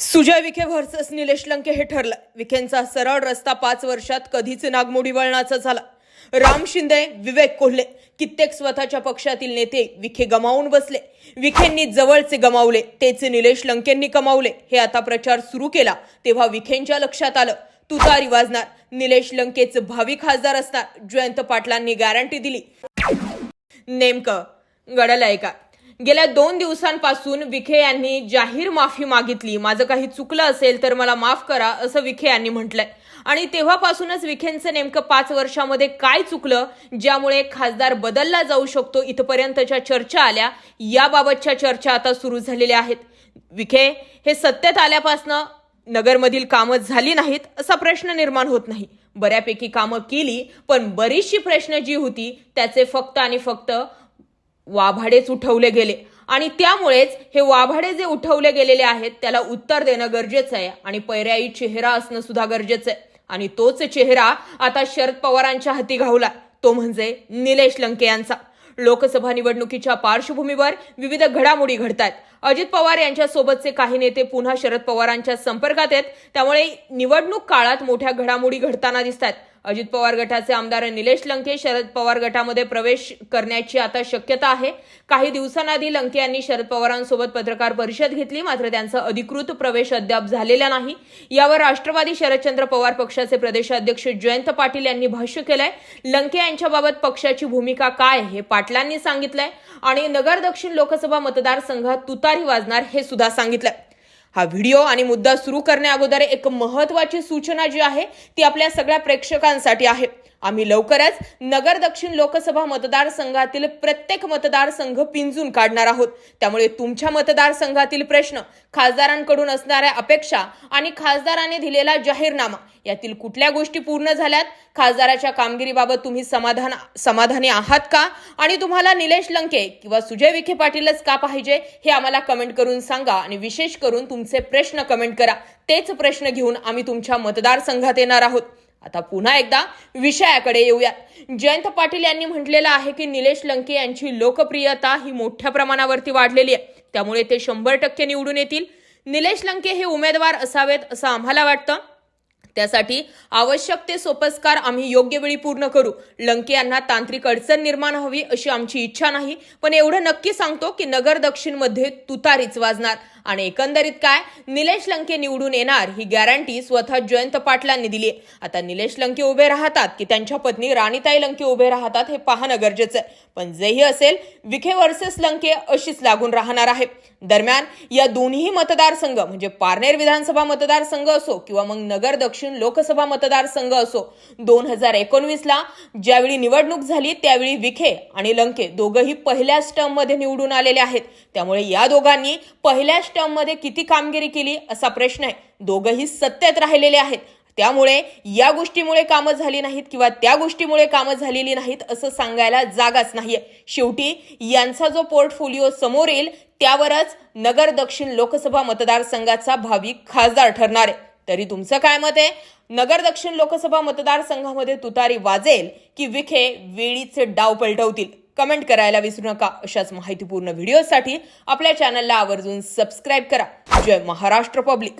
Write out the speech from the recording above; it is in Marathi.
सुजय विखे व्हर्सस निलेश लंके हे ठरलं. विखेंचा सरळ रस्ता पाच वर्षात कधीच नागमोडी वळणाचा झाला. राम शिंदे विवेक कोल्हे कित्येक स्वतःच्या पक्षातील नेते विखे गमावून बसले. विखेंनी जवळचे गमावले तेच निलेश लंकेंनी कमावले. हे आता प्रचार सुरू केला तेव्हा विखेंच्या लक्षात आलं. तुतारी वाजणार निलेश लंकेच भावी खासदार असणार. जयंत पाटलांनी गॅरंटी दिली. नेमकं घडलंय का? गेल्या दोन दिवसांपासून विखे यांनी जाहीर माफी मागितली. माझं काही चुकलं असेल तर मला माफ करा असं विखे यांनी म्हटलंय. आणि तेव्हापासूनच विखेंचं नेमकं पाच वर्षामध्ये काय चुकलं ज्यामुळे खासदार बदलला जाऊ शकतो इथपर्यंतच्या चर्चा आल्या. याबाबतच्या चर्चा आता सुरू झालेल्या आहेत. विखे हे सत्तेत आल्यापासनं नगरमधील कामं झाली नाहीत असा प्रश्न निर्माण होत नाही. बऱ्यापैकी कामं केली पण बरीचशी प्रश्न जी होती त्याचे फक्त आणि फक्त वाभाडेच उठवले गेले. आणि त्यामुळेच हे वाभाडे जे उठवले गेलेले आहेत त्याला उत्तर देणं गरजेचं आहे. आणि पर्यायी चेहरा असणं सुद्धा गरजेचं आहे. आणि तोच चेहरा आता शरद पवारांच्या हाती घावला. तो म्हणजे निलेश लंके यांचा लोकसभा निवडणुकीच्या पार्श्वभूमीवर विविध घडामोडी घडतात अजित पवार यांच्यासोबतचे काही नेते पुन्हा शरद पवारांच्या संपर्कात आहेत. त्यामुळे निवडणूक काळात मोठ्या घडामोडी घडताना दिसत आहेत अजित पवार गटाचे आमदार निलेश लंके शरद पवार गटामध्ये प्रवेश करण्याची आता शक्यता आहे. काही दिवसांआधी लंके यांनी शरद पवारांसोबत पत्रकार परिषद घेतली. मात्र त्यांचा अधिकृत प्रवेश अद्याप झालेला नाही. यावर राष्ट्रवादी शरदचंद्र पवार पक्षाचे प्रदेशाध्यक्ष जयंत पाटील यांनी भाष्य केलंय. लंके यांच्याबाबत पक्षाची भूमिका काय हे पाटलांनी सांगितलंय. आणि नगर दक्षिण लोकसभा मतदारसंघात तुता तुतारी वाजणार हे सुद्धा सांगितलंय हा व्हिडिओ आणि मुद्दा सुरू करण्या अगोदर एक महत्वाची सूचना जी आहे ती आपल्या सगळ्या प्रेक्षकांसाठी आहे. आम्ही लवकरच नगर दक्षिण लोकसभा मतदारसंघातील प्रत्येक मतदारसंघ पिंजून काढणार आहोत. त्यामुळे तुमच्या मतदारसंघातील प्रश्न खासदारांकडून असणाऱ्या अपेक्षा आणि खासदाराने दिलेला जाहीरनामा यातील कुठल्या गोष्टी पूर्ण झाल्यात? खासदाराच्या कामगिरीबाबत तुम्ही समाधान समाधानी आहात का? आणि तुम्हाला निलेश लंके किंवा सुजय विखे पाटीलच का पाहिजे हे आम्हाला कमेंट करून सांगा आणि विशेष करून तुमचे प्रश्न कमेंट करा. तेच प्रश्न घेऊन आम्ही तुमच्या मतदारसंघात येणार आहोत. आता पुन्हा एकदा विषयाकडे येऊया जयंत पाटील यांनी म्हटलेलं आहे की निलेश लंके यांची लोकप्रियता ही मोठ्या प्रमाणावरती वाढलेली आहे. त्यामुळे ते शंभर टक्के निवडून येतील. निलेश लंके हे उमेदवार असावेत असं आम्हाला वाटतं. त्यासाठी आवश्यक ते सोपस्कार आम्ही योग्य वेळी पूर्ण करू. लंके यांना तांत्रिक अडचण निर्माण हवी अशी आमची इच्छा नाही. पण एवढं नक्की सांगतो की नगर दक्षिणमध्ये तुतारीच वाजणार. आणि एकंदरीत काय? निलेश लंके निवडून येणार ही गॅरंटी स्वतः जयंत पाटलांनी दिली आता निलेश लंके उभे राहतात की त्यांच्या पत्नी राणीताई लंके उभे राहतात हे पाहणं गरजेचं आहे. पण जेही असेल विखे वर्सेस लंके अशीच लागून राहणार आहे. दरम्यान या दोन्ही मतदारसंघ म्हणजे पारनेर विधानसभा मतदारसंघ असो किंवा मग नगर दक्षिण लोकसभा मतदारसंघ असो दोन हजार एकोणवीसला ज्यावेळी निवडणूक झाली त्यावेळी विखे आणि लंके दोघंही पहिल्याच टर्म निवडून आलेले आहेत. त्यामुळे या दोघांनी पहिल्याच टर्म किती कामगिरी केली असा प्रश्न आहे. दोघंही सत्तेत राहिलेले आहेत. त्यामुळे या गोष्टीमुळे कामं झाली नाहीत किंवा त्या गोष्टीमुळे कामं झालेली नाहीत असं सांगायला जागाच नाहीये. शेवटी यांचा जो पोर्टफोलिओ समोर येईल त्यावरच नगर दक्षिण लोकसभा मतदारसंघाचा भावी खासदार ठरणार आहे. तरी तुमचं काय मत आहे? नगर दक्षिण लोकसभा मतदारसंघामध्ये तुतारी वाजेल की विखे वेळीचे डाव पलटवतील? कमेंट करायला विसरू नका. अशाच माहितीपूर्ण व्हिडिओसाठी आपल्या चॅनलला आवर्जून सबस्क्राईब करा. जय महाराष्ट्र पब्लिक